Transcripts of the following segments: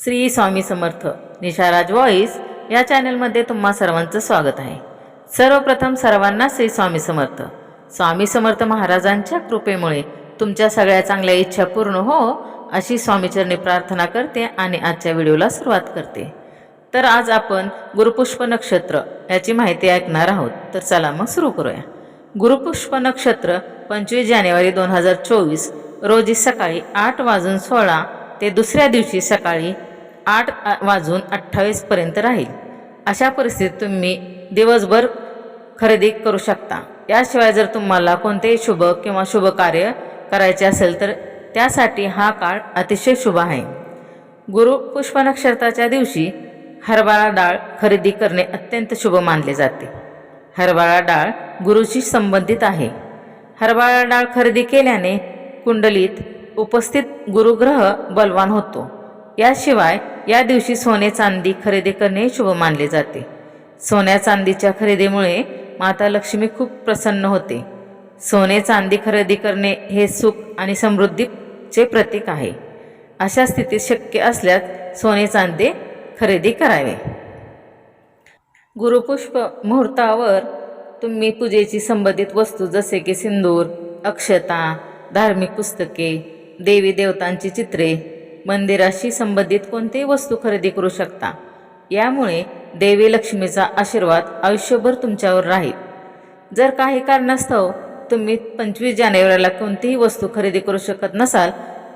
Shri Swami Samarth निशाराज voice या चॅनलमध्ये तुम्हा सर्वांचं स्वागत आहे. सर्वप्रथम सर्वांना श्री स्वामी समर्थ. स्वामी समर्थ महाराजांच्या कृपेमुळे तुमच्या सगळ्या चांगल्या इच्छा पूर्ण हो अशी स्वामीचरणी प्रार्थना करते आणि आजच्या व्हिडिओला सुरुवात करते. तर आज आपण गुरुपुष्प नक्षत्र याची माहिती ऐकणार आहोत. तर चला मग सुरू करूया. गुरुपुष्प नक्षत्र पंचवीस जानेवारी दोन हजार चोवीस रोजी सकाळी आठ वाजून सोळा ते दुसऱ्या दिवशी सकाळी आठ वाजून अठ्ठावीसपर्यंत राहील. अशा परिस्थितीत तुम्ही दिवसभर खरेदी करू शकता. याशिवाय जर तुम्हाला कोणतेही शुभ किंवा शुभ कार्य करायचे असेल तर त्यासाठी हा काळ अतिशय शुभ आहे. गुरु पुष्प नक्षत्राच्या दिवशी हरभरा डाळ खरेदी करणे अत्यंत शुभ मानले जाते. हरभरा डाळ गुरुशी संबंधित आहे. हरभरा डाळ खरेदी केल्याने कुंडलीत उपस्थित गुरुग्रह बलवान होतो. याशिवाय या दिवशी सोने चांदी खरेदी करणे शुभ मानले जाते. सोन्या चांदीच्या खरेदीमुळे माता लक्ष्मी खूप प्रसन्न होते. सोने चांदी खरेदी करणे हे सुख आणि समृद्धीचे प्रतीक आहे. अशा स्थितीत शक्य असल्यास सोने चांदी खरेदी करावे. गुरुपुष्प मुहूर्तावर तुम्ही पूजेची संबंधित वस्तू जसे की सिंदूर अक्षता धार्मिक पुस्तके देवी देवतांची चित्रे मंदिराशी संबंधित कोणतीही वस्तू खरेदी करू शकता. यामुळे देवी लक्ष्मीचा आशीर्वाद आयुष्यभर तुमच्यावर राहील. जर काही कारणास्तव तुम्ही पंचवीस जानेवारीला कोणतीही वस्तू खरेदी करू शकत नसाल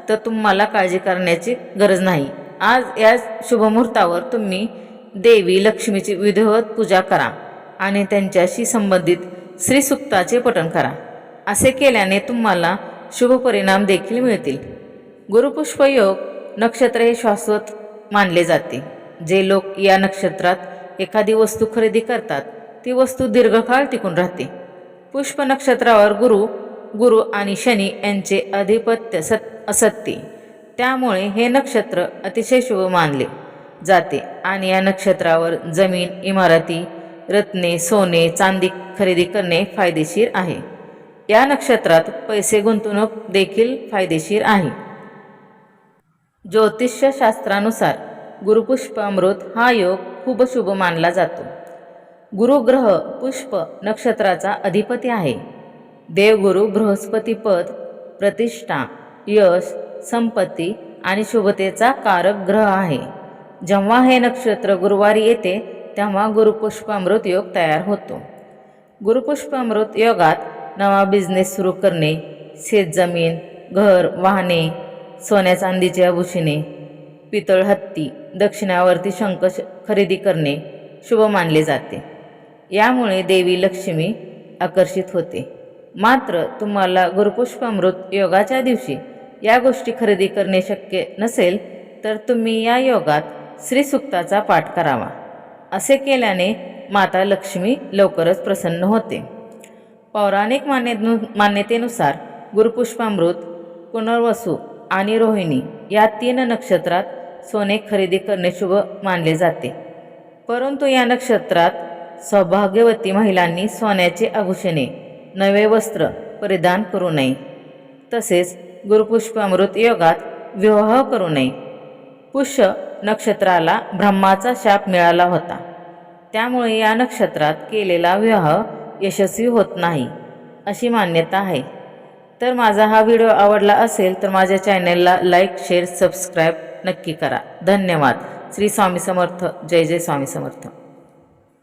तर तुम्हाला काळजी करण्याची गरज नाही. आज या शुभमुहूर्तावर तुम्ही देवी लक्ष्मीची विधिवत पूजा करा आणि त्यांच्याशी संबंधित श्रीसुक्ताचे पठण करा. असे केल्याने तुम्हाला शुभ परिणाम देखील मिळतील. गुरुपुष्प योग नक्षत्र हे शाश्वत मानले जाते. जे लोक या नक्षत्रात एखादी वस्तू खरेदी करतात ती वस्तू दीर्घकाळ टिकून राहते. पुष्प नक्षत्रावर गुरु गुरु आणि शनी यांचे अधिपत्य सत असत्य. त्यामुळे हे नक्षत्र अतिशय शुभ मानले जाते आणि या नक्षत्रावर जमीन इमारती रत्ने सोने चांदी खरेदी करणे फायदेशीर आहे. या नक्षत्रात पैसे गुंतवणूक देखील फायदेशीर आहे. ज्योतिषशास्त्रानुसार गुरुपुष्प अमृत हा योग खूप शुभ मानला जातो. गुरुग्रह पुष्प नक्षत्राचा अधिपती आहे. देवगुरु बृहस्पती पद प्रतिष्ठा यश संपत्ती आणि शुभतेचा कारक ग्रह आहे. जेव्हा हे नक्षत्र गुरुवारी येते तेव्हा गुरुपुष्पामृत योग तयार होतो. गुरुपुष्पामृत योगात नवा बिझनेस सुरू करणे शेतजमीन घर वाहने सोन्या चांदीची आभूषणे पितळ हत्ती दक्षिणावरती शंख श- खरेदी करणे शुभ मानले जाते. यामुळे देवी लक्ष्मी आकर्षित होते. मात्र तुम्हाला गुरुपुष्पामृत योगाच्या दिवशी या गोष्टी खरेदी करणे शक्य नसेल तर तुम्ही या योगात श्रीसुक्ताचा पाठ करावा. असे केल्याने माता लक्ष्मी लवकरच प्रसन्न होते. पौराणिक मान्य मान्यतेनुसार गुरुपुष्पामृत पुनर्वसू आणि रोहिणी या तीन नक्षत्रात सोने खरेदी करणे शुभ मानले जाते. परंतु या नक्षत्रात सौभाग्यवती महिलांनी सोन्याचे आभूषणे नवे वस्त्र परिधान करू नये. तसेच गुरुपुष्पामृत योगात विवाह करू नये. पुष्य नक्षत्राला ब्रह्माचा शाप मिळाला होता. त्यामुळे या नक्षत्रात केलेला विवाह यशस्वी होत नाही अशी मान्यता आहे. तर माझा हा व्हिडिओ आवडला असेल तर माझ्या चॅनलला लाईक शेअर सबस्क्राईब नक्की करा. धन्यवाद. श्री स्वामी समर्थ. जय जय स्वामी समर्थ.